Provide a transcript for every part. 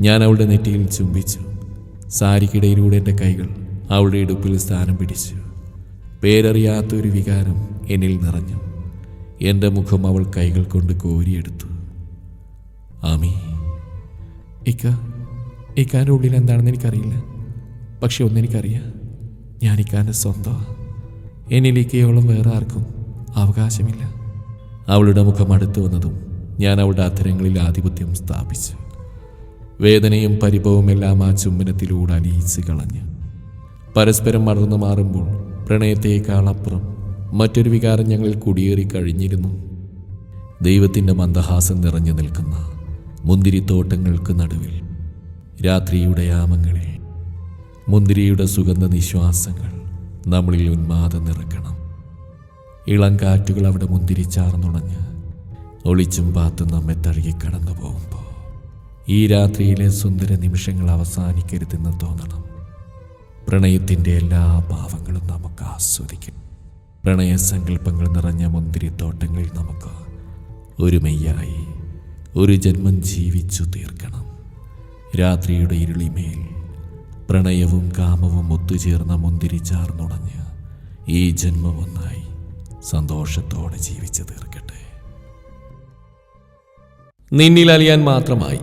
ഞാൻ അവളുടെ നെറ്റിയിൽ ചുംബിച്ചു. സാരിക്കിടയിലൂടെ എന്റെ കൈകൾ അവളുടെ ഇടുപ്പിൽ സ്ഥാനം പിടിച്ചു. പേരറിയാത്തൊരു വികാരം എന്നിൽ നിറഞ്ഞു. എന്റെ മുഖം അവൾ കൈകൾ കൊണ്ട് കോരിയെടുത്തു. ആമി ഇക്ക ഇക്കാന്റെ ഉള്ളിൽ എന്താണെന്ന് എനിക്കറിയില്ല. പക്ഷെ ഒന്നെനിക്കറിയാം ഞാൻ ഇക്കാന്റെ സ്വന്തമാണ് എന്നിലേക്കയോളം വേറെ ആർക്കും അവകാശമില്ല. അവളുടെ മുഖം അടുത്തു വന്നതും ഞാൻ അവളുടെ അധരങ്ങളിൽ ആധിപത്യം സ്ഥാപിച്ചു. വേദനയും പരിഭവവും എല്ലാം ആ ചുംബനത്തിലൂടെ അലിയിച്ച് കളഞ്ഞ്. പരസ്പരം മറന്നു മാറുമ്പോൾ പ്രണയത്തേക്കാൾ അപ്പുറം മറ്റൊരു വികാരം ഞങ്ങളിൽ കുടിയേറി കഴിഞ്ഞിരുന്നു. ദൈവത്തിന്റെ മന്ദഹാസം നിറഞ്ഞു നിൽക്കുന്ന മുന്തിരിത്തോട്ടങ്ങൾക്ക് നടുവിൽ രാത്രിയുടെ യാമങ്ങളിൽ മുന്തിരിയുടെ സുഗന്ധ നിശ്വാസങ്ങൾ നമ്മളിൽ ഉന്മാദം നിറക്കണം. ഇളം കാറ്റുകൾ അവിടെ മുന്തിരിച്ചാർന്നുണഞ്ഞ് ഒളിച്ചും പാത്തും നമ്മെ തഴുകി കടന്നു പോകുമ്പോൾ ഈ രാത്രിയിലെ സുന്ദര നിമിഷങ്ങൾ അവസാനിക്കരുതെന്ന് തോന്നണം. പ്രണയത്തിന്റെ എല്ലാ ഭാവങ്ങളും നമുക്ക് ആസ്വദിക്കും. പ്രണയസങ്കല്പങ്ങൾ നിറഞ്ഞ മുന്തിരിത്തോട്ടങ്ങൾ നമുക്ക് ഒരുമയ്യായി ഒരു ജന്മം ജീവിച്ചു തീർക്കണം. രാത്രിയുടെ ഇരുളിമേൽ പ്രണയവും കാമവും ഒത്തുചേർന്ന മുന്തിരി ചാർന്നുണഞ്ഞ് ഈ ജന്മം ഒന്നായി സന്തോഷത്തോടെ ജീവിച്ചു തീർക്കട്ടെ. നിന്നിൽ അലിയാൻ മാത്രമായി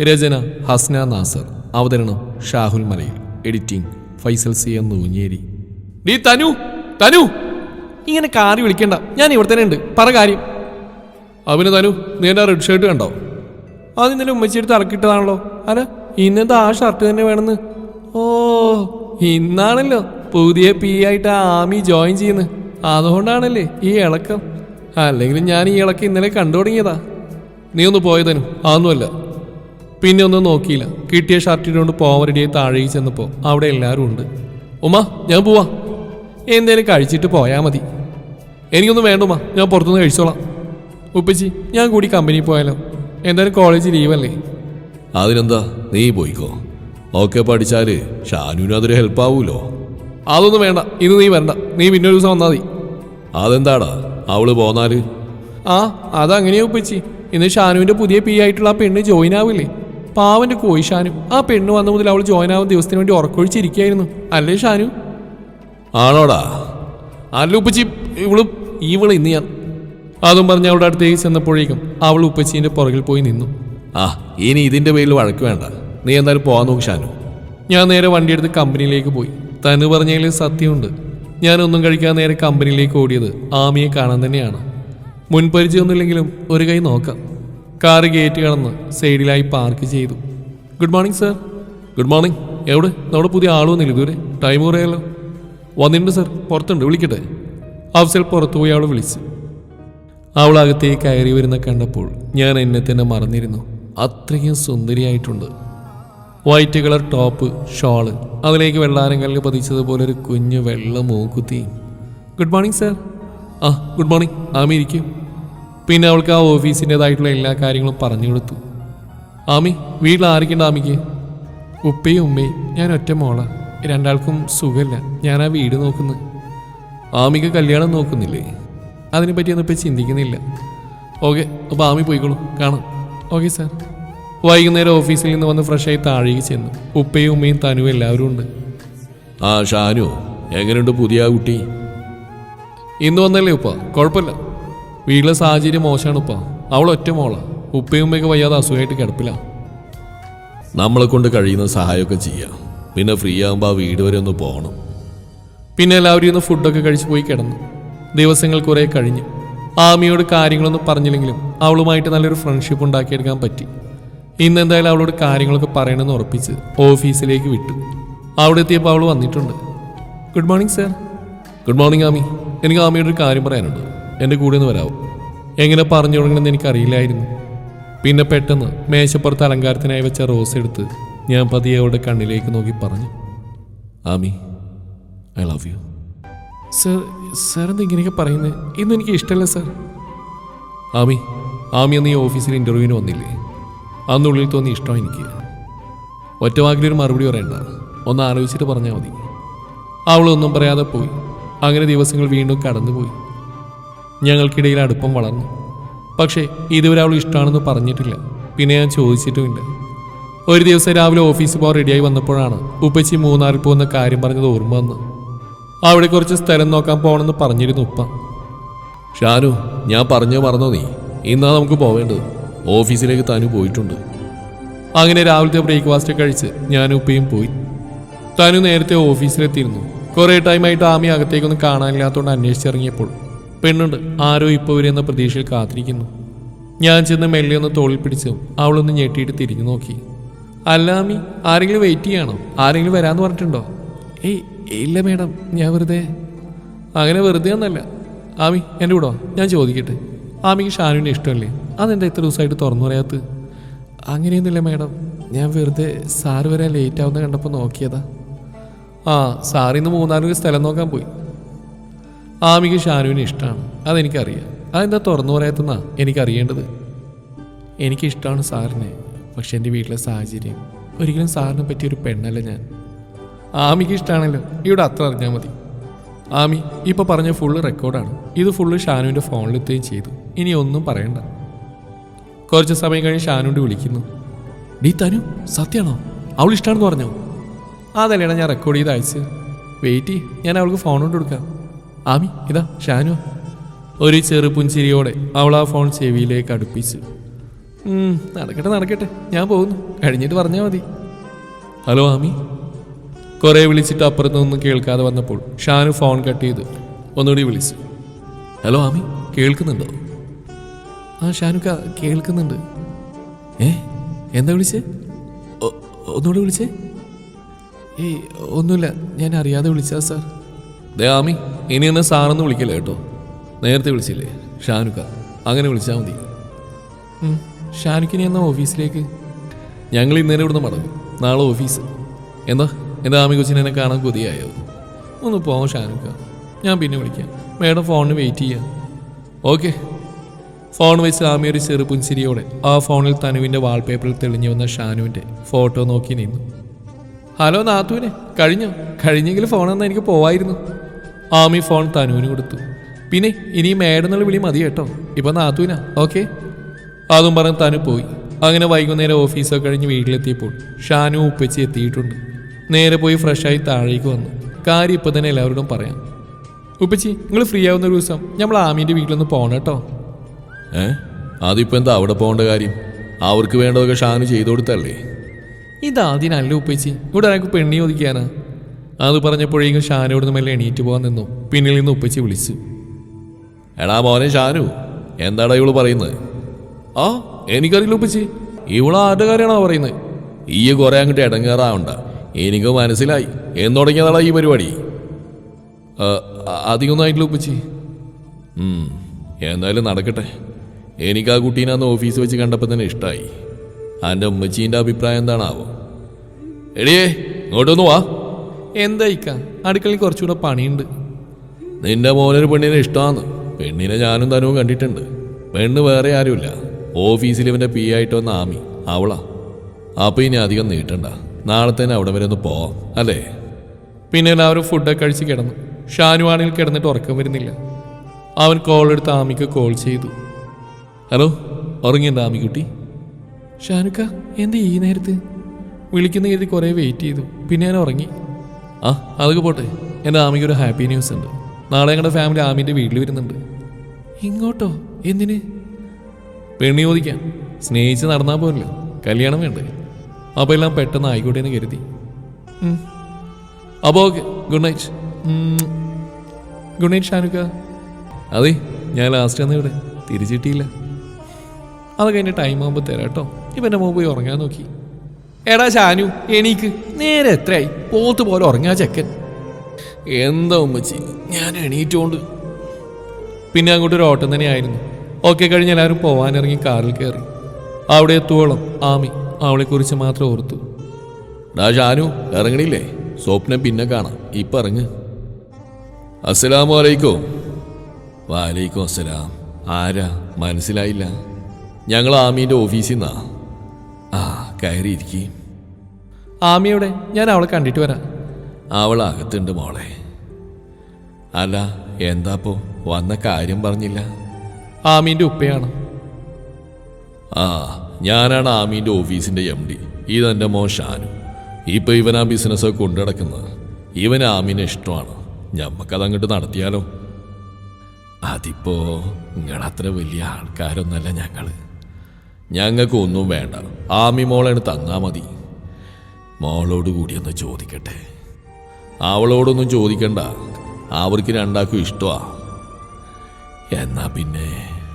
രചന ഹസ്ന നാസർ. അവതരണം ഷാഹുൽ മലയിൽ. എഡിറ്റിംഗ് ഫൈസൽ സി എന്ന് നൂഞ്ഞേരി. നീ തനു തനു. ഇങ്ങനെ കാറി വിളിക്കണ്ട. ഞാൻ ഇവിടെ തന്നെ ഉണ്ട്. പറ കാര്യം. അവന് തനു നീ എന്റെ റെഡ് ഷർട്ട് കണ്ടോ? അത് ഇന്നലെ ഉമ്മച്ചിയെടുത്ത് ഇറക്കിയിട്ടതാണല്ലോ അല്ല ഇന്നത്തെ ആ ഷർട്ട് തന്നെ വേണമെന്ന്. ഓ ഇന്നാണല്ലോ. പുതിയ പി ആയിട്ട് ആമി ജോയിൻ ചെയ്യുന്നത്. അതുകൊണ്ടാണല്ലേ ഈ ഇളക്കം. അല്ലെങ്കിലും ഞാൻ ഈ ഇളക്കം ഇന്നലെ കണ്ടു തുടങ്ങിയതാ നീ ഒന്ന് പോയതനു അതൊന്നുമല്ല. പിന്നെ ഒന്നും നോക്കിയില്ല. കിട്ടിയ ഷർട്ട് ഇട്ടുകൊണ്ട് പോവാൻ റെഡിയായി താഴേക്ക് ചെന്നപ്പോൾ അവിടെ എല്ലാവരും ഉണ്ട്. ഉമ്മ ഞാൻ പോവാ. എന്തേലും കഴിച്ചിട്ട് പോയാൽ മതി. എനിക്കൊന്നും വേണ്ട ഉമ്മ ഞാൻ പുറത്തുനിന്ന് കഴിച്ചോളാം. ഉപ്പച്ചി ഞാൻ കൂടി കമ്പനിയിൽ പോയാലോ? എന്തായാലും കോളേജ് ലീവല്ലേ അതിനെന്താ? നീ പോയിക്കോ. ഒക്കെ പഠിച്ചാൽ ഷാനുവിന് അതൊരു ഹെൽപ്പ് ആവൂലോ? അതൊന്നും വേണ്ട. ഇന്ന് നീ വരണ്ട. നീ പിന്നെ ഒരു ദിവസം വന്നാൽ മതി. അതെന്താടാ? അവൾ പോന്നാൽ? ആ അതങ്ങനെയാ ഉപ്പച്ചി. ഇന്ന് ഷാനുവിന്റെ പുതിയ പി ആയിട്ടുള്ള ആ പെണ്ണ് ജോയിൻ ആവില്ലേ? പാവന്റെ കോയി ഷാനു. ആ പെണ്ണ് വന്ന മുതൽ അവൾ ജോയിൻ ആവുന്ന ദിവസത്തിന് വേണ്ടി ഉറക്കൊഴിച്ചിരിക്കുകയായിരുന്നു. അല്ലേ ഷാനു? ആണോടാ? അല്ല ഉപ്പച്ചി ഇവൾ ഇവൾ ഇന്ന് ഞാൻ അതും പറഞ്ഞ് അവളുടെ അടുത്തേക്ക് ചെന്നപ്പോഴേക്കും അവൾ ഉപ്പച്ചീന്റെ പുറകിൽ പോയി നിന്നു. ആ ഇനി ഇതിന്റെ പേരിൽ വഴക്ക് വേണ്ട. നീ എന്തായാലും പോവാൻ നോക്ക് ഷാനു. ഞാൻ നേരെ വണ്ടിയെടുത്ത് കമ്പനിയിലേക്ക് പോയി. തന്നു പറഞ്ഞതിൽ സത്യമുണ്ട്. ഞാനൊന്നും കഴിക്കാൻ നേരെ കമ്പനിയിലേക്ക് ഓടിയത് ആമിയെ കാണാൻ തന്നെയാണ്. മുൻപരിചയമൊന്നുമില്ലെങ്കിലും ഒരു കൈ നോക്കാം. കാറ് ഗേറ്റ് കടന്ന് സൈഡിലായി പാർക്ക് ചെയ്തു. Good morning sir good morning എവിടെ? നമ്മുടെ പുതിയ ആളൊന്നുമില്ല ഇതുവരെ? ടൈം കുറയാലോ? വന്നിട്ടുണ്ട് സർ പുറത്തുണ്ട്. വിളിക്കട്ടെ? അഫ്സൽ പുറത്തു പോയി അവളെ വിളിച്ചു. അവൾ അകത്തേക്ക് കയറി വരുന്ന കണ്ടപ്പോൾ ഞാൻ എന്നെ തന്നെ മറന്നിരുന്നു. അത്രയും സുന്ദരിയായിട്ടുണ്ട്. വൈറ്റ് കളർ ടോപ്പ് ഷോൾ അതിലേക്ക് വെള്ളാരങ്ങളിൽ പതിച്ചതുപോലെ ഒരു കുഞ്ഞു വെള്ള മൂക്കുത്തിയും ഗുഡ് മോർണിംഗ് സർ ആ ഗുഡ് മോർണിംഗ് ആമി ഇരിക്കും പിന്നെ അവൾക്ക് ആ ഓഫീസിന്റെതായിട്ടുള്ള എല്ലാ കാര്യങ്ങളും പറഞ്ഞു കൊടുത്തു. ആമി വീട്ടിൽ ആരൊക്കെയുണ്ട് ആമിക്ക്? ഉപ്പയും ഉമ്മയും. ഞാൻ ഒറ്റ മോളാ. രണ്ടാൾക്കും സുഖമില്ല. ഞാൻ ആ വീട് നോക്കുന്നു ആമിക്ക് കല്യാണം നോക്കുന്നില്ലേ? അതിനെപ്പറ്റിയൊന്നും ഇപ്പം ചിന്തിക്കുന്നില്ല. ഓക്കെ അപ്പോൾ ആമി പോയിക്കോളൂ. കാണാം. Okay sir. വൈകുന്നേരം ഓഫീസിൽ നിന്ന് വന്ന് ഫ്രഷായി താഴേക്ക് ചെന്നു. ഉപ്പയും ഉമ്മയും തനുവും എല്ലാവരും ഉണ്ട്. ആ ഷാനു എങ്ങനെയുണ്ട് പുതിയ കുട്ടി? ഇന്ന് വന്നല്ലേ ഉപ്പ? കുഴപ്പമില്ല. വീട്ടിലെ സാഹചര്യം മോശമാണ് ഉപ്പ. അവൾ ഒറ്റ മോളാ. ഉപ്പയും ഉമ്മയൊക്കെ വയ്യാതെ അസുഖമായിട്ട് കിടപ്പില്ല നമ്മളെ കൊണ്ട് കഴിയുന്ന സഹായമൊക്കെ ചെയ്യാം. പിന്നെ ഫ്രീ ആകുമ്പോൾ ആ വീട് വരെ ഒന്ന് പോകണം പിന്നെ എല്ലാവരും ഇന്ന് ഫുഡൊക്കെ കഴിച്ച് പോയി കിടന്നു. ദിവസങ്ങൾ കുറേ കഴിഞ്ഞു. ആമിയോട് കാര്യങ്ങളൊന്നും പറഞ്ഞില്ലെങ്കിലും അവളുമായിട്ട് നല്ലൊരു ഫ്രണ്ട്ഷിപ്പ് ഉണ്ടാക്കിയെടുക്കാൻ പറ്റി. ഇന്ന് എന്തായാലും അവളോട് കാര്യങ്ങളൊക്കെ പറയണമെന്ന് ഉറപ്പിച്ച് ഓഫീസിലേക്ക് വിട്ടു. അവിടെ എത്തിയപ്പോൾ അവൾ വന്നിട്ടുണ്ട്. Good morning sir good morning Aami. എനിക്ക് ആമിയോട് ഒരു കാര്യം പറയാനുണ്ട്. എന്റെ കൂടെ ഒന്ന് വരാവും. എങ്ങനെ പറഞ്ഞു തുടങ്ങണമെന്ന് എനിക്കറിയില്ലായിരുന്നു. പിന്നെ പെട്ടെന്ന് മേശപ്പുറത്ത് അലങ്കാരത്തിനായി വെച്ച റോസ് എടുത്ത് ഞാൻ പതിയെ അവളുടെ കണ്ണിലേക്ക് നോക്കി പറഞ്ഞു. Aami I love you. Sir sir എന്താ ഇങ്ങനെയൊക്കെ പറയുന്നത് ഇന്ന് എനിക്ക് ഇഷ്ടമല്ല സർ. ആമി ആമി അന്ന് ഈ ഓഫീസിൽ ഇന്റർവ്യൂവിന് വന്നില്ലേ? അന്നുള്ളിൽ തോന്നി ഇഷ്ടം എനിക്ക്. ഒറ്റ വാക്കിലൊരു മറുപടി പറയണ്ട. ഒന്ന് ആലോചിച്ചിട്ട് പറഞ്ഞാൽ മതി. അവളൊന്നും പറയാതെ പോയി. അങ്ങനെ ദിവസങ്ങൾ വീണ്ടും കടന്നുപോയി. ഞങ്ങൾക്കിടയിൽ അടുപ്പം വളർന്നു. പക്ഷേ ഇതുവരെ അവൾ ഇഷ്ടമാണെന്ന് പറഞ്ഞിട്ടില്ല. പിന്നെ ഞാൻ ചോദിച്ചിട്ടുമില്ല ഒരു ദിവസം രാവിലെ ഓഫീസിൽ പോകാൻ റെഡിയായി വന്നപ്പോഴാണ് ഉപ്പച്ചി മൂന്നാറിൽ പോകുന്ന കാര്യം പറഞ്ഞത് ഓർമ്മ വന്നു അവിടെ കുറച്ച് സ്ഥലം നോക്കാൻ പോകണമെന്ന് പറഞ്ഞിരുന്നു ഉപ്പ. ഷാനു ഞാൻ പറഞ്ഞു മറന്നോ നീ? ഇന്നാ നമുക്ക് പോവേണ്ടത്. ഓഫീസിലേക്ക് തനു പോയിട്ടുണ്ട്. അങ്ങനെ രാവിലത്തെ ബ്രേക്ക്ഫാസ്റ്റ് കഴിച്ച് ഞാൻ ഉപ്പയും പോയി. തനു നേരത്തെ ഓഫീസിലെത്തിയിരുന്നു. കുറേ ടൈമായിട്ട് ആമി അകത്തേക്കൊന്നും കാണാനില്ലാത്തതുകൊണ്ട് അന്വേഷിച്ചിറങ്ങിയപ്പോൾ പെണ്ണുണ്ട്. ആരോ ഇപ്പോൾ വരുന്ന പ്രതീക്ഷയിൽ കാത്തിരിക്കുന്നു. ഞാൻ ചെന്ന് മെല്ലെ ഒന്ന് തോളിൽ പിടിച്ചു അവളൊന്ന് ഞെട്ടിയിട്ട് തിരിഞ്ഞു നോക്കി. അല്ലാമി ആരെങ്കിലും വെയിറ്റ് ചെയ്യണോ? ആരെങ്കിലും വരാമെന്ന് പറഞ്ഞിട്ടുണ്ടോ? ഏയ് ഇല്ല മേഡം ഞാൻ വെറുതെ. അങ്ങനെ വെറുതെ ഒന്നല്ല. ആമി എന്റെ കൂടോ ഞാൻ ചോദിക്കട്ടെ. ആമിക്ക് ഷാനുവിന്റെ ഇഷ്ടമല്ലേ? അതെന്താ ഇത്ര ദിവസമായിട്ട് തുറന്നു പറയാത്തത്? അങ്ങനെയൊന്നുമില്ല മേഡം. ഞാൻ വെറുതെ സാറ് വരാൻ ലേറ്റ് ആവുന്ന കണ്ടപ്പോൾ നോക്കിയതാ. ആ സാറിന്ന് മൂന്നാൽ സ്ഥലം നോക്കാൻ പോയി. ആമിക്ക് ഷാനുവിന് ഇഷ്ടമാണ് അതെനിക്കറിയാം. അതെന്താ തുറന്നു പറയാത്തെന്നാ എനിക്കറിയേണ്ടത്? എനിക്കിഷ്ടമാണ് സാറിനെ പക്ഷെ എന്റെ വീട്ടിലെ സാഹചര്യം. ഒരിക്കലും സാറിനെ പറ്റിയൊരു പെണ്ണല്ല ഞാൻ. ആമിക്ക് ഇഷ്ടമാണല്ലോ ഇവിടെ അത്ര അറിഞ്ഞാൽ മതി. ആമി ഇപ്പോൾ പറഞ്ഞ ഫുള്ള് റെക്കോർഡാണ് ഇത് ഫുള്ള് ഷാനുവിന്റെ ഫോണിലെത്തുകയും ചെയ്തു. ഇനി ഒന്നും പറയണ്ട. കുറച്ച് സമയം കഴിഞ്ഞ് ഷാനുണ്ട് വിളിക്കുന്നു. ഡീ തനു സത്യാണോ? അവൾ ഇഷ്ടമാണെന്ന് പറഞ്ഞോ? അതല്ലേടാ ഞാൻ റെക്കോർഡ് ചെയ്ത് അയച്ച് വെയിറ്റ് ഞാൻ അവൾക്ക് ഫോൺ കൊണ്ട് കൊടുക്കാം. ആമി ഇതാ ഷാനു. ഒരു ചെറു പുഞ്ചിരിയോടെ അവൾ ആ ഫോൺ ചെവിയിലേക്ക് അടുപ്പിച്ചു. നടക്കട്ടെ നടക്കട്ടെ. ഞാൻ പോകുന്നു. കഴിഞ്ഞിട്ട് പറഞ്ഞാൽ മതി. ഹലോ ആമി. കുറേ വിളിച്ചിട്ട് അപ്പുറത്തൊന്നും കേൾക്കാതെ വന്നപ്പോൾ ഷാനു ഫോൺ കട്ട് ചെയ്ത് ഒന്നുകൂടി വിളിച്ചു. ഹലോ ആമി കേൾക്കുന്നുണ്ടോ? ആ ഷാനു കേൾക്കുന്നുണ്ട്. ഏ എന്താ വിളിച്ചേ? ഒന്നുകൂടി വിളിച്ചേ? ഏയ് ഒന്നുമില്ല ഞാൻ അറിയാതെ വിളിച്ചാ സാർ. ദേ ആമി ഇനി എന്നെ സാറെന്ന് വിളിക്കില്ല കേട്ടോ? നേരത്തെ വിളിച്ചില്ലേ? ഷാനുക്ക അങ്ങനെ വിളിച്ചാൽ മതി. ഷാനുക്കിനി എന്നാ ഓഫീസിലേക്ക്? ഞങ്ങൾ ഇന്നലെ ഇവിടുന്ന് മടങ്ങും. നാളെ ഓഫീസ്. എന്താ? എന്റെ ആമി കൊച്ചിനെ എന്നെ കാണാൻ കൊതിയായോ? ഒന്ന് പോവാം ഷാനുക്ക. ഞാൻ പിന്നെ വിളിക്കാം. മേഡം ഫോണിന് വെയിറ്റ് ചെയ്യാം. ഓക്കെ. ഫോൺ വെച്ച് ആമി ഒരു ചെറു പുഞ്ചിരിയോടെ ആ ഫോണിൽ തനുവിന്റെ വാൾപേപ്പറിൽ തെളിഞ്ഞു വന്ന ഷാനുവിന്റെ ഫോട്ടോ നോക്കി നിന്നു. ഹലോ നാത്തുവിനെ കഴിഞ്ഞോ? കഴിഞ്ഞെങ്കിൽ ഫോൺ തന്നാൽ എനിക്ക് പോവായിരുന്നു. ആമി ഫോൺ തനുവിന് കൊടുത്തു. പിന്നെ ഇനി മേഡെന്നുള്ള വിളി മതി കേട്ടോ. ഇപ്പൊ നാത്തുവിനാ ഓക്കെ അതും പറഞ്ഞ് തനു പോയി. അങ്ങനെ വൈകുന്നേരം ഓഫീസൊക്കെ കഴിഞ്ഞ് വീട്ടിലെത്തിയപ്പോൾ ഷാനു ഉപ്പച്ചി എത്തിയിട്ടുണ്ട്. നേരെ പോയി ഫ്രഷായി താഴേക്ക് വന്നു. കാര്യം ഇപ്പം തന്നെ എല്ലാവരോടും പറയാം. ഉപ്പച്ചി നിങ്ങൾ ഫ്രീ ആവുന്ന ഒരു ദിവസം നമ്മൾ ആമീന്റെ വീട്ടിലൊന്ന് പോകണം കേട്ടോ. ഏ? അതിപ്പോ എന്താ അവിടെ പോകേണ്ട കാര്യം? അവർക്ക് വേണ്ടതൊക്കെ ഷാനു ചെയ്തു കൊടുത്തല്ലേ? ഇതാദ്യനല്ല ഉപ്പച്ചി. ഇവിടെ ഒരാൾക്ക് പെണ്ണി ഒതുക്കിയാനാ അത് പറഞ്ഞപ്പോഴേക്കും ഷാനോട് നിന്ന് മെല്ലെ എണീറ്റ് പോകാൻ നിന്നു. പിന്നിൽ നിന്ന് ഉപ്പച്ചി വിളിച്ചു. എടാ മോനെ ഷാനു എന്താടാ ഇവൾ പറയുന്നത്? ആ എനിക്കറിയില്ല ഉപ്പച്ചി. ഇവൾ ആരുടെ കാര്യമാണോ പറയുന്നത്? ഈ കുറെ അങ്ങോട്ട് ഇടങ്ങേറാവണ്ട. എനിക്ക് മനസ്സിലായി. എന്ന് തുടങ്ങിയതാടാ ഈ പരിപാടി. അധികമൊന്നും ആയിട്ടില്ല ഉപ്പച്ചി. എന്തായാലും നടക്കട്ടെ. എനിക്ക് ആ കുട്ടീനെ അന്ന് ഓഫീസ് വെച്ച് കണ്ടപ്പോൾ തന്നെ ഇഷ്ടമായി എന്റെ ഉമ്മച്ചീന്റെ അഭിപ്രായം എന്താണാവോ? എടിയേ ഇങ്ങോട്ടൊന്ന് വാ. എന്താ ഇക്ക? അടുക്കളയിൽ കുറച്ചുകൂടെ പണിയുണ്ട്. നിന്റെ മോനൊരു പെണ്ണിനെ ഇഷ്ടമാണ് പെണ്ണിനെ ഞാനും തനുവും കണ്ടിട്ടുണ്ട്. പെണ്ണ് വേറെ ആരുമില്ല. ഓഫീസിൽ ഇവന്റെ പി ആയിട്ട് വന്ന ആമി അവളാ. അപ്പൊ ഇനി അധികം നീട്ടണ്ട. നാളെ തന്നെ അവിടെ വരെ ഒന്ന് പോവാം അല്ലേ? പിന്നെ എല്ലാവരും ഫുഡൊക്കെ കഴിച്ച് കിടന്നു. ഷാനുവാണിൽ കിടന്നിട്ട് ഉറക്കം വരുന്നില്ല. അവൻ കോൾ എടുത്ത് ആമിക്ക് കോൾ ചെയ്തു. ഹലോ ഉറങ്ങിയുണ്ട് ആമിക്കുട്ടി? ഷാനുക്ക എന്ത് ഈ നേരത്ത്? വിളിക്കുന്ന കരുതി കുറേ വെയിറ്റ് ചെയ്തു. പിന്നെ ഞാൻ ഉറങ്ങി. ആ അതൊക്കെ പോട്ടെ. എന്റെ ആമിക്ക് ഒരു ഹാപ്പി ന്യൂസ് ഉണ്ട്. നാളെ ഞങ്ങളുടെ ഫാമിലി ആമിന്റെ വീട്ടിൽ വരുന്നുണ്ട്. ഇങ്ങോട്ടോ? എന്തിന്? പെണ്ണി ചോദിക്കാൻ. സ്നേഹിച്ച് നടന്നാൽ പോരല്ലോ. കല്യാണം വേണ്ടേ? അപ്പോൾ എല്ലാം പെട്ടെന്ന് ആയിക്കോട്ടെ എന്ന് കരുതി. അപ്പോൾ okay. Good night. Good night ഷാനുക്ക. അതെ ഞാൻ ലാസ്റ്റ് വന്ന ഇവിടെ. തിരിച്ചിട്ടിയില്ല അത് കഴിഞ്ഞ് ടൈം ആകുമ്പോൾ തരാം കേട്ടോ. ഇപ്പം മുമ്പ് പോയി ഉറങ്ങാൻ നോക്കി. എടാ ഷാനു എണീക്ക്. നേരെ എത്രയായി? പോത്ത് പോലെ ഉറങ്ങാ ചെക്കൻ. എന്താ ഉമ്മച്ചി? ഞാൻ എണീറ്റോണ്ട്. പിന്നെ അങ്ങോട്ട് ഒരു ഓട്ടം തന്നെയായിരുന്നു. ഓക്കെ കഴിഞ്ഞ് എല്ലാവരും പോവാനിറങ്ങി കാറിൽ കയറി. അവിടെ എത്തുവോളം ആമി അവളെക്കുറിച്ച് മാത്രം ഓർത്തു. ഡാ ഷാനു ഇറങ്ങണില്ലേ? സ്വപ്നം പിന്നെ കാണാം. ഇപ്പൊ ഇറങ്ങ്. അസ്സലാമു അലൈക്കും. വാലൈക്കും അസ്സലാം. ആരാ? മനസ്സിലായില്ല. ഞങ്ങൾ ആമീന്റെ ഓഫീസിൽ നിന്നാ. ആ കയറിയിരിക്കേ. ആമിയോടെ ഞാൻ അവളെ കണ്ടിട്ട് വരാം. അവൾ അകത്തുണ്ട് മോളെ. അല്ല എന്താപ്പോ? വന്ന കാര്യം പറഞ്ഞില്ല. ആമീന്റെ ഉപ്പയാണ്. ആ ഞാനാണ് ആമീന്റെ ഓഫീസിന്റെ എം ഡി. ഇതെന്റെ മോൻ ഷാനു. ഇപ്പൊ ഇവൻ ആ ബിസിനസ്സൊക്കെ കൊണ്ടു നടക്കുന്നത് ഇവൻ ആമീനെ ഇഷ്ടമാണ്. ഞമ്മക്കത് അങ്ങോട്ട് നടത്തിയാലോ? അതിപ്പോ നിങ്ങളത്ര വലിയ ആൾക്കാരൊന്നല്ല ഞങ്ങൾ. ഞങ്ങൾക്ക് ഒന്നും വേണ്ട. ആമി മോളാണ് തന്നാ മതി. മോളോട് കൂടി ഒന്ന് ചോദിക്കട്ടെ. അവളോടൊന്നും ചോദിക്കണ്ട. അവർക്ക് രണ്ടാക്കും ഇഷ്ടമാ എന്നാ പിന്നെ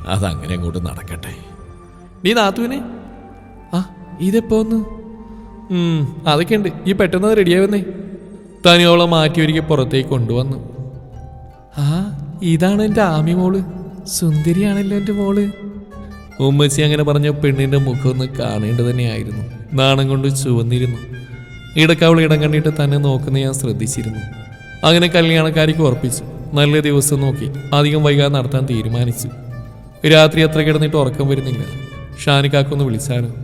അതങ്ങനെ അങ്ങോട്ട് നടക്കട്ടെ. നീ നാത്തുവിനെ? ആ ഇതെപ്പോ ഒന്ന്? അതൊക്കെ ഉണ്ട് ഈ പെട്ടെന്ന് റെഡിയാവുന്നേ തനിയോളം മാറ്റി ഒരുക്കി പുറത്തേക്ക് കൊണ്ടുവന്നു. ആ ഇതാണ് എന്റെ ആമി മോൾ. സുന്ദരിയാണല്ലോ എന്റെ മോൾ. ഉമ്മച്ചി അങ്ങനെ പറഞ്ഞ മുഖം ഒന്ന് കാണേണ്ടത് തന്നെയായിരുന്നു. നാണം കൊണ്ട് ചുവന്നിരുന്നു. ഇടയ്ക്ക് അവൾ ഇടം കണ്ടിട്ട് തന്നെ നോക്കുന്ന ഞാൻ ശ്രദ്ധിച്ചിരുന്നു. അങ്ങനെ കല്യാണക്കാരിക്ക് ഉറപ്പിച്ചു. നല്ല ദിവസം നോക്കി അധികം വൈകാതെ നടത്താൻ തീരുമാനിച്ചു. രാത്രി എത്ര കിടന്നിട്ട് ഉറക്കം വരുന്നില്ല. ഷാനിക്കാക്കൊന്ന് വിളിച്ചാലോ?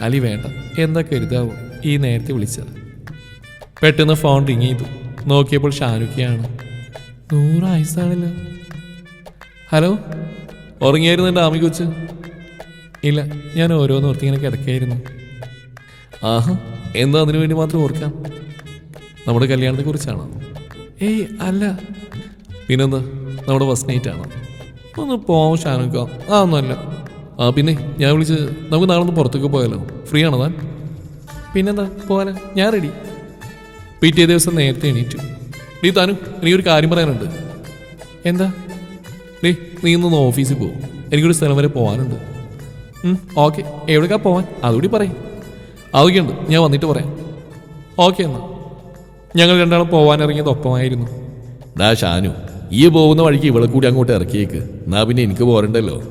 അലി വേണ്ട എന്താ കരുതാവോ? ഈ നേരത്തെ വിളിച്ചത്. പെട്ടെന്ന് ഫോൺ റിങ് ചെയ്തു. നോക്കിയപ്പോൾ ഷാനുക്കയാണ്. നൂറ് ആയുസാണല്ലോ. ഹലോ? ഉറങ്ങിയായിരുന്നു എന്റെ ആമി കൊച്ച് ഇല്ല ഞാൻ ഓരോന്ന് ഓർത്തിങ്ങനെ കിടക്കായിരുന്നു. ആഹാ എന്താ അതിനു വേണ്ടി മാത്രം ഓർക്കാം? നമ്മുടെ കല്യാണത്തെ കുറിച്ചാണ്? ഏയ് അല്ല. പിന്നെന്താ? നമ്മുടെ ഫസ്റ്റ് നൈറ്റ് ആണ് ഒന്ന് പോവാം ഷാനുക്ക ആ ഒന്നുമല്ല. ആ പിന്നെ ഞാൻ വിളിച്ച് നമുക്ക് നാളെ ഒന്ന് പുറത്തേക്ക് പോയാലോ? ഫ്രീ ആണോ താൻ? പിന്നെന്താ പോകാലോ. ഞാൻ റെഡി പിറ്റേ ദിവസം നേരത്തെ എണീറ്റു. നീ താനും എനിക്കൊരു കാര്യം പറയാനുണ്ട്. എന്താ? നീ നീ ഇന്ന് ഓഫീസിൽ പോകും എനിക്കൊരു സ്ഥലം വരെ പോകാനുണ്ട് ഓക്കെ. എവിടേക്കാ പോവാൻ? അതുകൂടി പറയും. അതൊക്കെയുണ്ട് ഞാൻ വന്നിട്ട് പറയാം. ഓക്കെ എന്നാ. ഞങ്ങൾ രണ്ടാളും പോവാനിറങ്ങിയത് ഒപ്പമായിരുന്നു ഡാ ഷാനു ഈ പോകുന്ന വഴിക്ക് ഇവിടെ കൂടി അങ്ങോട്ട് ഇറക്കിയേക്ക്. എന്നാ പിന്നെ എനിക്ക് പോരണ്ടല്ലോ.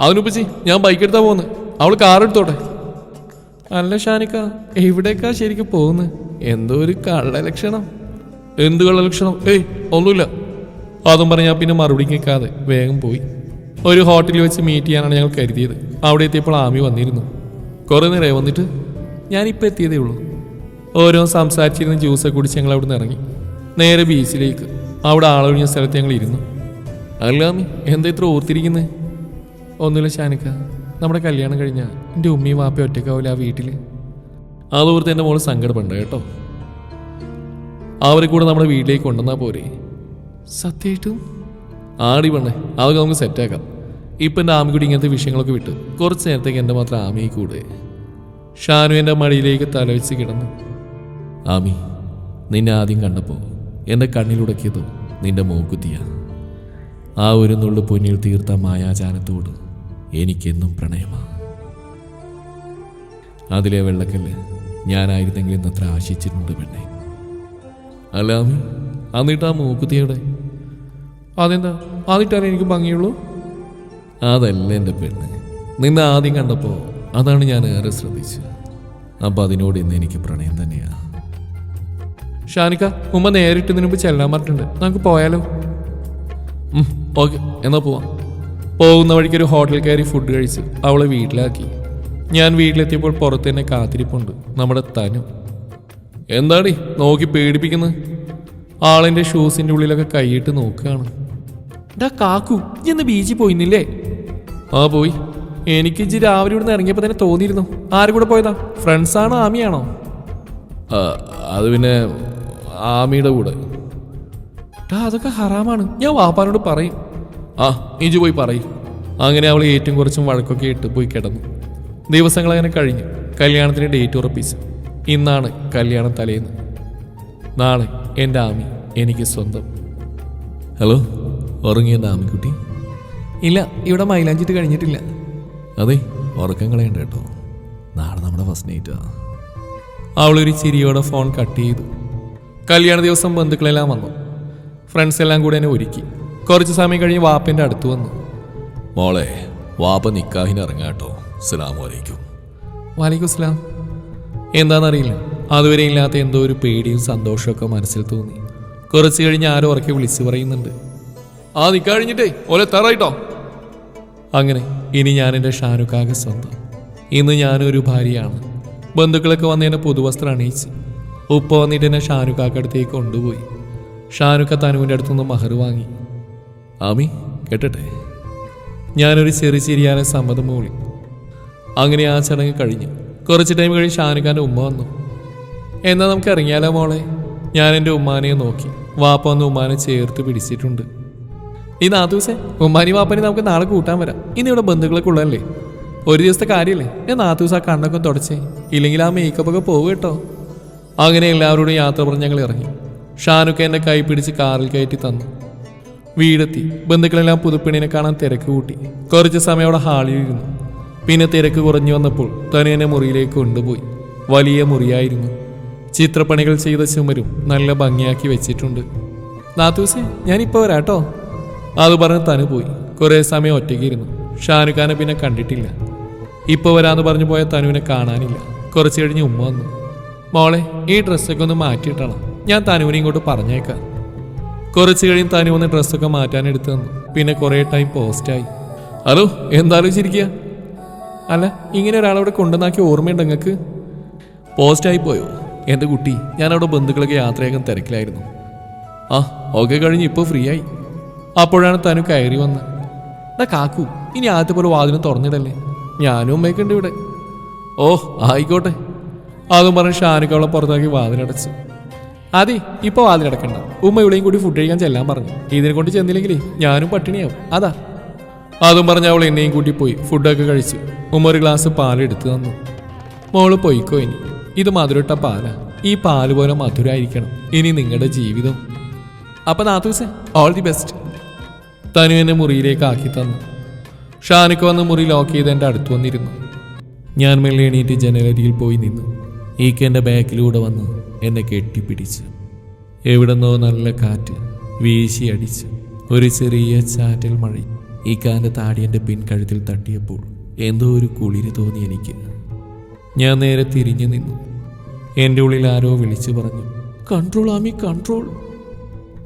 അതിനുപ്പച്ചി ഞാൻ ബൈക്ക് എടുത്താ പോകുന്നത് അവൾ കാർ എടുത്തോട്ടെ അല്ല ഷാനിക്ക എവിടേക്കാ ശരിക്കും പോകുന്നത് എന്തോ ഒരു കള്ള ലക്ഷണം. എന്ത് കള്ള ലക്ഷണം? ഏയ് ഒന്നുമില്ല. അതും പറഞ്ഞാൽ പിന്നെ മറുപടി കേൾക്കാതെ വേഗം പോയി. ഒരു ഹോട്ടലിൽ വെച്ച് മീറ്റ് ചെയ്യാനാണ് ഞങ്ങൾ കരുതിയത്. അവിടെ എത്തിയപ്പോൾ ആമി വന്നിരുന്നു. കുറേ നേരമായി വന്നിട്ട് ഞാനിപ്പോൾ എത്തിയതേ ഉള്ളൂ. ഓരോ സംസാരിച്ചിരുന്ന് ജ്യൂസൊക്കെ കുടിച്ച് ഞങ്ങൾ അവിടെ നിന്ന് ഇറങ്ങി. നേരെ ബീച്ചിലേക്ക് അവിടെ ആളൊഴിഞ്ഞ സ്ഥലത്ത് ഞങ്ങൾ ഇരുന്നു. അല്ലാമി എന്താ ഇത്ര ഓർത്തിരിക്കുന്നത് ഒന്നുമില്ല ഷാനിക്ക. നമ്മുടെ കല്യാണം കഴിഞ്ഞ എന്റെ ഉമ്മയും വാപ്പയും ഒറ്റക്കാവില്ല ആ വീട്ടിൽ അതോർത്ത് എന്റെ മോൾ സങ്കടമുണ്ട് കേട്ടോ. അവരെ കൂടെ നമ്മുടെ വീട്ടിലേക്ക് കൊണ്ടുവന്നാൽ പോരെ. സത്യമായിട്ടും ആടി പെണ്ണേ അതൊക്കെ നമുക്ക് സെറ്റാക്കാം ഇപ്പം എന്റെ ആമിക്കുട്ടി ഇങ്ങനത്തെ വിഷയങ്ങളൊക്കെ വിട്ടു. കുറച്ച് നേരത്തേക്ക് എന്റെ മാത്രം ആമിയെ കൂടെ. ഷാനു എന്റെ മടിയിലേക്ക് തലവെച്ച് കിടന്നു. ആമി നിന്നെ ആദ്യം കണ്ടപ്പോൾ എന്റെ കണ്ണിലുടക്കിയതോ നിന്റെ മൂക്കുത്തിയ. ആ ഒരു നുള്ളു പൊന്നിൽ തീർത്ത മായാജാലത്തോട് എനിക്കെന്നും പ്രണയമാണ് അതിലെ വെള്ളക്കല്ല് ഞാനായിരുന്നെങ്കിൽ എന്നത്ര ആശിച്ചിട്ടുണ്ട് പെണ്ണെ. അല്ല ആമി എന്നിട്ട് ആ മൂക്കുത്തിയുടെ അതെന്താ? അതിട്ടാലേ എനിക്ക് ഭംഗിയുള്ളൂ? അതല്ല എന്റെ പെണ്ണ്. നിന്നെ ആദ്യം കണ്ടപ്പോൾ അതാണ് ഞാൻ ഏറെ ശ്രദ്ധിച്ചത്. അപ്പം അതിനോട് ഇന്ന് എനിക്ക് പ്രണയം തന്നെയാണ് ഷാനിക്ക ഉമ്മ നേരിട്ട് ഇതിനു മുമ്പ് ചെല്ലാൻ പറഞ്ഞിട്ടുണ്ട്. നമുക്ക് പോയാലോ? ഓക്കെ. എന്നാ പോവാം. പോകുന്ന വഴിക്ക് ഒരു ഹോട്ടലിൽ കയറി ഫുഡ് കഴിച്ച് അവളെ വീട്ടിലാക്കി. ഞാൻ വീട്ടിലെത്തിയപ്പോൾ പുറത്ത് തന്നെ കാത്തിരിപ്പുണ്ട്. നമ്മുടെ തനു. എന്താടി നോക്കി പേടിപ്പിക്കുന്നത് ആളിന്റെ ഷൂസിന്റെ ഉള്ളിലൊക്കെ കൈയിട്ട് നോക്കുകയാണ്. ഡാ കാക്കു ഇന്ന് ബീച്ചിൽ പോയിന്നില്ലേ ആ പോയി. എനിക്ക് ഇച്ചിരി രാവിലെ ഇവിടുന്ന് ഇറങ്ങിയപ്പോൾ തന്നെ തോന്നിയിരുന്നു. ആരും കൂടെ പോയതാ? ഫ്രണ്ട്സാണോ ആമിയാണോ? ആ, അത് പിന്നെ ആമിയുടെ കൂടെ. അതൊക്കെ ഹറാമാണ്. ഞാൻ വാപ്പാനോട് പറയും. ആ ഇജു പോയി പറയും. അങ്ങനെ അവൾ ഏറ്റവും കുറച്ചും വഴക്കൊക്കെ ഇട്ട് പോയി കിടന്നു. ദിവസങ്ങൾ അങ്ങനെ കഴിഞ്ഞു. കല്യാണത്തിന് ഡേറ്റ് ഉറപ്പിച്ചു. ഇന്നാണ് കല്യാണം തലേന്ന്. നാളെ എന്റെ ആമി എനിക്ക് സ്വന്തം. ഹലോ ഉറങ്ങിയ ആമിക്കുട്ടി? ഇല്ല ഇവിടെ മൈലാഞ്ചിട്ട് കഴിഞ്ഞിട്ടില്ല. അതെ ഉറക്കം കളയണ്ട കേട്ടോ. നാളെ നമ്മുടെ ഫസ്റ്റ് നൈറ്റാ. അവളൊരു ചിരിയോടെ ഫോൺ കട്ട് ചെയ്തു. കല്യാണ ദിവസം ബന്ധുക്കളെല്ലാം വന്നു. ഫ്രണ്ട്സ് എല്ലാം കൂടെ എന്നെ ഒരുക്കി. കുറച്ച് സമയം കഴിഞ്ഞ് വാപ്പന്റെ അടുത്ത് വന്നു. മോളെ വാപ്പ നിക്കാഹിന് ഇറങ്ങാട്ടോ സ്ലാം വലൈക്കും വലൈക്കും സ്ലാം എന്താണെന്നറിയില്ല അതുവരെ ഇല്ലാത്ത എന്തോ ഒരു പേടിയും സന്തോഷമൊക്കെ മനസ്സിൽ തോന്നി. കുറച്ച് കഴിഞ്ഞ് ആരോ ഉറക്കെ വിളിച്ചു പറയുന്നുണ്ട്. ആ നിക്കഴിഞ്ഞിട്ടേ ഓലെ തറായിട്ടോ? അങ്ങനെ ഇനി ഞാൻ എന്റെ ഷാനുക്കാകെ സ്വന്തം. ഇന്ന് ഞാനൊരു ഭാര്യയാണ്. ബന്ധുക്കളൊക്കെ വന്ന് എന്നെ പുതുവസ്ത്രം അണിയിച്ച്. ഉപ്പ വന്നിട്ട് എന്നെ ഷാനുക്കാക്ക് അടുത്തേക്ക് കൊണ്ടുപോയി. ഷാനുക്ക തനുവിന്റെ അടുത്തുനിന്ന് മഹർ വാങ്ങി. ആമി കേട്ടട്ടെ? ഞാനൊരു ചെറു ചിരിയാനെ സമ്മതം മൂളി. അങ്ങനെ ആ ചടങ്ങ് കഴിഞ്ഞു. കുറച്ച് ടൈം കഴിഞ്ഞ് ഷാനുഖാന്റെ ഉമ്മ വന്നു. എന്നാൽ നമുക്ക് ഇറങ്ങിയാലോ മോളെ? ഞാൻ എന്റെ ഉമ്മാനെ നോക്കി. വാപ്പ വന്ന് ഉമ്മാനെ ചേർത്ത് പിടിച്ചിട്ടുണ്ട്. ഈ നാത്തൂസേ ഉമ്മാനി വാപ്പനെ നമുക്ക് നാളെ കൂട്ടാൻ വരാം. ഇന്ന് ഇവിടെ ബന്ധുക്കളൊക്കെ ഉള്ളതല്ലേ? ഒരു ദിവസത്തെ കാര്യമല്ലേ ഞാൻ നാത്തൂസ് ആ കണ്ണൊക്കെ തുടച്ചേ. ഇല്ലെങ്കിൽ ആ മേക്കപ്പ് ഒക്കെ പോകും കേട്ടോ. അങ്ങനെ എല്ലാവരോടും യാത്ര പറഞ്ഞ് ഞങ്ങൾ ഇറങ്ങി. ഷാനുക്ക് എന്നെ കൈ പിടിച്ച് കാറിൽ കയറ്റി തന്നു. വീടെത്തി. ബന്ധുക്കളെല്ലാം പുതുപ്പെണ്ണിനെ കാണാൻ തിരക്ക് കൂട്ടി. കുറച്ച് സമയം അവിടെ ഹാളിൽ ഇരുന്നു. പിന്നെ തിരക്ക് കുറഞ്ഞു വന്നപ്പോൾ തന്നെ എന്നെ മുറിയിലേക്ക് കൊണ്ടുപോയി. വലിയ മുറിയായിരുന്നു. ചിത്രപ്പണികൾ ചെയ്ത ചുമരും നല്ല ഭംഗിയാക്കി വെച്ചിട്ടുണ്ട്. നാത്തൂസേ ഞാനിപ്പോൾ വരാട്ടോ അത് പറഞ്ഞ് തനു പോയി. കുറേ സമയം ഒറ്റയ്ക്കിരുന്നു ഷാനുഖാനെ പിന്നെ കണ്ടിട്ടില്ല. ഇപ്പോൾ വരാന്ന് പറഞ്ഞു പോയ തനുവിനെ കാണാനില്ല. കുറച്ച് കഴിഞ്ഞ് ഉമ്മ വന്നു. മോളെ ഈ ഡ്രസ്സൊക്കെ ഒന്ന് മാറ്റിയിട്ടണം. ഞാൻ തനുവിനെ ഇങ്ങോട്ട് പറഞ്ഞേക്കാം. കുറച്ച് കഴിഞ്ഞ് തനു വന്ന് ഡ്രസ്സൊക്കെ മാറ്റാൻ എടുത്തു തന്നു. പിന്നെ കുറേ ടൈം പോസ്റ്റായി ഹലോ എന്താലോചിച്ചിരിക്കുക അല്ല ഇങ്ങനെ ഒരാളവിടെ കൊണ്ടുവന്നാക്കി ഓർമ്മയുണ്ട് നിങ്ങൾക്ക് പോസ്റ്റായി പോയോ? എന്റെ കുട്ടി ഞാൻ അവിടെ ബന്ധുക്കളൊക്കെ യാത്രയാക്കാൻ തിരക്കിലായിരുന്നു. ആ ഒക്കെ കഴിഞ്ഞ് ഇപ്പോൾ ഫ്രീ ആയി. അപ്പോഴാണ് തനു കയറി വന്ന് എന്നാ കാക്കു ഇനി ആദ്യത്തെ പോലെ വാതിലും തുറന്നിടല്ലേ? ഞാനും ഉമ്മയൊക്കെ ഉണ്ട് ഇവിടെ. ഓ ആയിക്കോട്ടെ. അതും പറഞ്ഞ് ഷാനുക്ക് അവളെ പുറത്താക്കി വാതിലടച്ച്. അതെ ഇപ്പോൾ വാതിലടക്കണ്ട. ഉമ്മ ഇവിടെയും കൂടി ഫുഡ് കഴിക്കാൻ ചെല്ലാൻ പറഞ്ഞു. ഇതിനെ കൊണ്ട് ചെന്നില്ലെങ്കിലേ ഞാനും പട്ടിണിയാവും. അതാ. അതും പറഞ്ഞ് അവൾ എന്നെയും കൂട്ടി പോയി ഫുഡൊക്കെ കഴിച്ചു. ഉമ്മ ഒരു ഗ്ലാസ് പാലെടുത്ത് തന്നു. മോൾ പൊയ്ക്കോ ഇനി. ഇത് മധുരട്ട പാലാ. ഈ പാൽ പോലെ മധുരമായിരിക്കണം ഇനി നിങ്ങളുടെ ജീവിതം. അപ്പൊ നാത്തൂസെ ഓൾ ദി ബെസ്റ്റ് തനു എന്നെ മുറിയിലേക്ക് ആക്കി തന്നു. ഷാനിക്ക് വന്ന് മുറി ലോക്ക് ചെയ്ത് എന്റെ അടുത്ത് വന്നിരുന്നു. ഞാൻ മെല്ലെ എണീറ്റ് ജനലരിയിൽ പോയി നിന്നു. ഈക്ക് എന്റെ ബാക്കിലൂടെ വന്ന് എന്നെ കെട്ടിപ്പിടിച്ചു. എവിടെന്നോ നല്ല കാറ്റ് വീശി അടിച്ച്. ഒരു ചെറിയ ചാറ്റൽ മഴ. ഈ കാന്റെ താടി എന്റെ പിൻകഴുത്തിൽ തട്ടിയപ്പോൾ എന്തോ ഒരു കുളിര് തോന്നി എനിക്ക്. ഞാൻ നേരെ തിരിഞ്ഞു നിന്നു. എന്റെ ഉള്ളിൽ ആരോ വിളിച്ചു പറഞ്ഞു കൺട്രോൾ ആമി കൺട്രോൾ.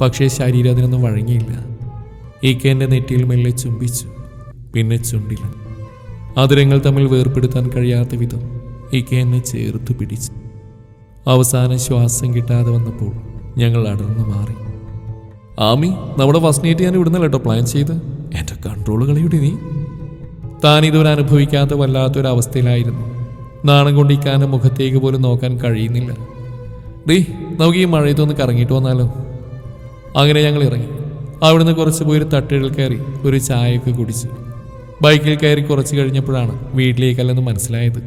പക്ഷേ ശരീരം അതിനൊന്നും വഴങ്ങിയില്ല. ഈക്ക് എന്റെ നെറ്റിയിൽ മെല്ലെ ചുംബിച്ചു. പിന്നെ ചുണ്ടില്ല അതിരങ്ങൾ തമ്മിൽ വേർപെടുത്താൻ കഴിയാത്ത വിധം ഈക്ക എന്നെ ചേർത്ത് പിടിച്ചു. അവസാന ശ്വാസം കിട്ടാതെ വന്നപ്പോൾ ഞങ്ങൾ അടർന്നു മാറി. ആമി നമ്മുടെ ഫസ്റ്റ് നൈറ്റ് ഞാൻ ഇവിടുന്ന് കേട്ടോ പ്ലാൻ ചെയ്ത്? എന്റെ കൺട്രോൾ കളിയുടെ നീ? താൻ ഇതുവരെ അനുഭവിക്കാത്ത വല്ലാത്തൊരവസ്ഥയിലായിരുന്നു. നാണം കൊണ്ട് ഇക്കാന്റെ മുഖത്തേക്ക് പോലും നോക്കാൻ കഴിയുന്നില്ല. ഡേ നമുക്ക് ഈ മഴയത്തൊന്ന് കറങ്ങിയിട്ട് വന്നാലോ? അങ്ങനെ ഞങ്ങൾ ഇറങ്ങി. അവിടുന്ന് കുറച്ച് പോയി ഒരു തട്ടുകൾ കയറി ഒരു ചായയൊക്കെ കുടിച്ചു. ബൈക്കിൽ കയറി കുറച്ച് കഴിഞ്ഞപ്പോഴാണ് വീട്ടിലേക്കല്ലെന്ന് മനസ്സിലായത്.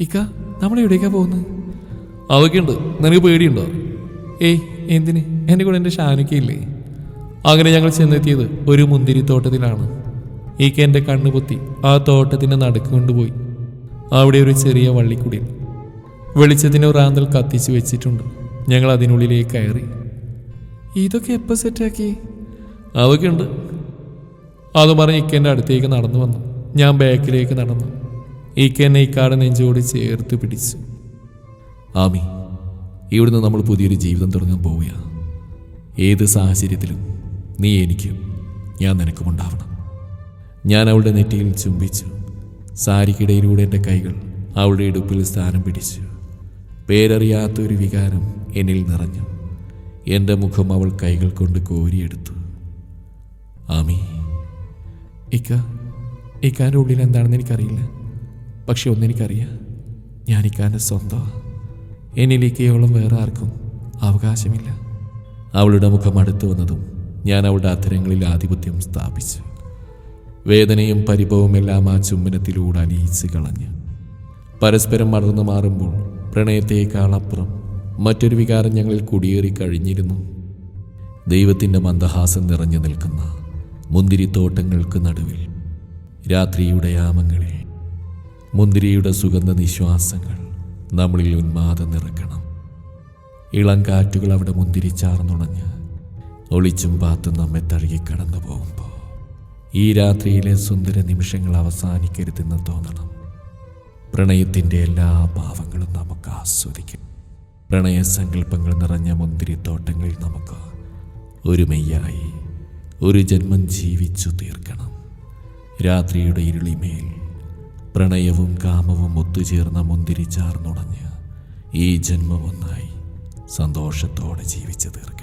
ഇക്ക നമ്മൾ എവിടേക്കാ പോകുന്നത്? അതൊക്കെ ഉണ്ട് നിനക്ക് പേടിയുണ്ടോ? ഏയ് എന്തിന്? എന്റെ കൂടെ എന്റെ ഷാനുക്കയില്ലേ അങ്ങനെ ഞങ്ങൾ ചെന്നെത്തിയത് ഒരു മുന്തിരിത്തോട്ടത്തിലാണ് ഈക്ക എന്റെ കണ്ണു പൊത്തി ആ തോട്ടത്തിന്റെ നടുക്ക് കൊണ്ടുപോയി. അവിടെ ഒരു ചെറിയ വള്ളിക്കുടിൽ. വെളിച്ചത്തിന്റെ റാന്തൽ കത്തിച്ചു വെച്ചിട്ടുണ്ട്. ഞങ്ങൾ അതിനുള്ളിലേക്ക് കയറി. ഇതൊക്കെ എപ്പോൾ സെറ്റാക്കി അതൊക്കെ ഉണ്ട് അത് പറഞ്ഞ് ഇക്കേന്റെ അടുത്തേക്ക് നടന്നു വന്നു. ഞാൻ ബാക്കിലേക്ക് നടന്നു. ഇക്കേനെ ഇക്കാട് നെഞ്ചോട് ചേർത്ത് പിടിച്ചു. ആമി ഇവിടുന്ന് നമ്മൾ പുതിയൊരു ജീവിതം തുടങ്ങാൻ പോവുക ഏത് സാഹചര്യത്തിലും നീ എനിക്കും ഞാൻ നിനക്കും ഉണ്ടാവണം. ഞാൻ അവളുടെ നെറ്റിയിൽ ചുംബിച്ചു. സാരിക്കിടയിലൂടെ എന്റെ കൈകൾ അവളുടെ ഇടുപ്പിൽ സ്ഥാനം പിടിച്ചു. പേരറിയാത്തൊരു വികാരം എന്നിൽ നിറഞ്ഞു. എന്റെ മുഖം അവൾ കൈകൾ കൊണ്ട് കോരിയെടുത്തു. ആമി ഇക്ക ഇക്കാന്റെ ഉള്ളിൽ എന്താണെന്ന് എനിക്കറിയില്ല. പക്ഷെ ഒന്നെനിക്കറിയാം ഞാൻ ഇക്കാന്റെ സ്വന്തം. എന്നിലേക്കോളം വേറെ ആർക്കും അവകാശമില്ല. അവളുടെ മുഖം അടുത്തു വന്നതും ഞാൻ അവളുടെ അധരങ്ങളിൽ ആധിപത്യം സ്ഥാപിച്ചു. വേദനയും പരിഭവവും എല്ലാം ആ ചുംബനത്തിലൂടെ അലിയിച്ച് കളഞ്ഞ്. പരസ്പരം മറന്നു മാറുമ്പോൾ പ്രണയത്തേക്കാൾ അപ്പുറം മറ്റൊരു വികാരം ഞങ്ങളിൽ കുടിയേറി കഴിഞ്ഞിരുന്നു. ദൈവത്തിന്റെ മന്ദഹാസം നിറഞ്ഞു നിൽക്കുന്ന മുന്തിരിത്തോട്ടങ്ങൾക്ക് നടുവിൽ രാത്രിയുടെ യാമങ്ങളിൽ മുന്തിരിയുടെ സുഗന്ധ നിശ്വാസങ്ങൾ നമ്മളിൽ ഉന്മാദം നിറക്കണം. ഇളം കാറ്റുകൾ അവിടെ മുന്തിരി ചാർന്നുണഞ്ഞ് ഒളിച്ചും പാത്തും നമ്മെ തഴുകി കടന്നു പോകുമ്പോൾ ഈ രാത്രിയിലെ സുന്ദര നിമിഷങ്ങൾ അവസാനിക്കരുതെന്ന് തോന്നണം. പ്രണയത്തിന്റെ എല്ലാ ഭാവങ്ങളും നമുക്ക് ആസ്വദിക്കും. പ്രണയ സങ്കല്പങ്ങൾ നിറഞ്ഞ മുന്തിരിത്തോട്ടങ്ങളിൽ നമുക്ക് ഒരു മെയ്യായി ഒരു ജന്മം ജീവിച്ചു തീർക്കണം. രാത്രിയുടെ ഇരുളിമേൽ പ്രണയവും കാമവും ഒത്തുചേർന്ന മുന്തിരി ചാർന്നുണഞ്ഞ് ഈ ജന്മമൊന്നായി സന്തോഷത്തോടെ ജീവിച്ചു തീർക്കട്ടെ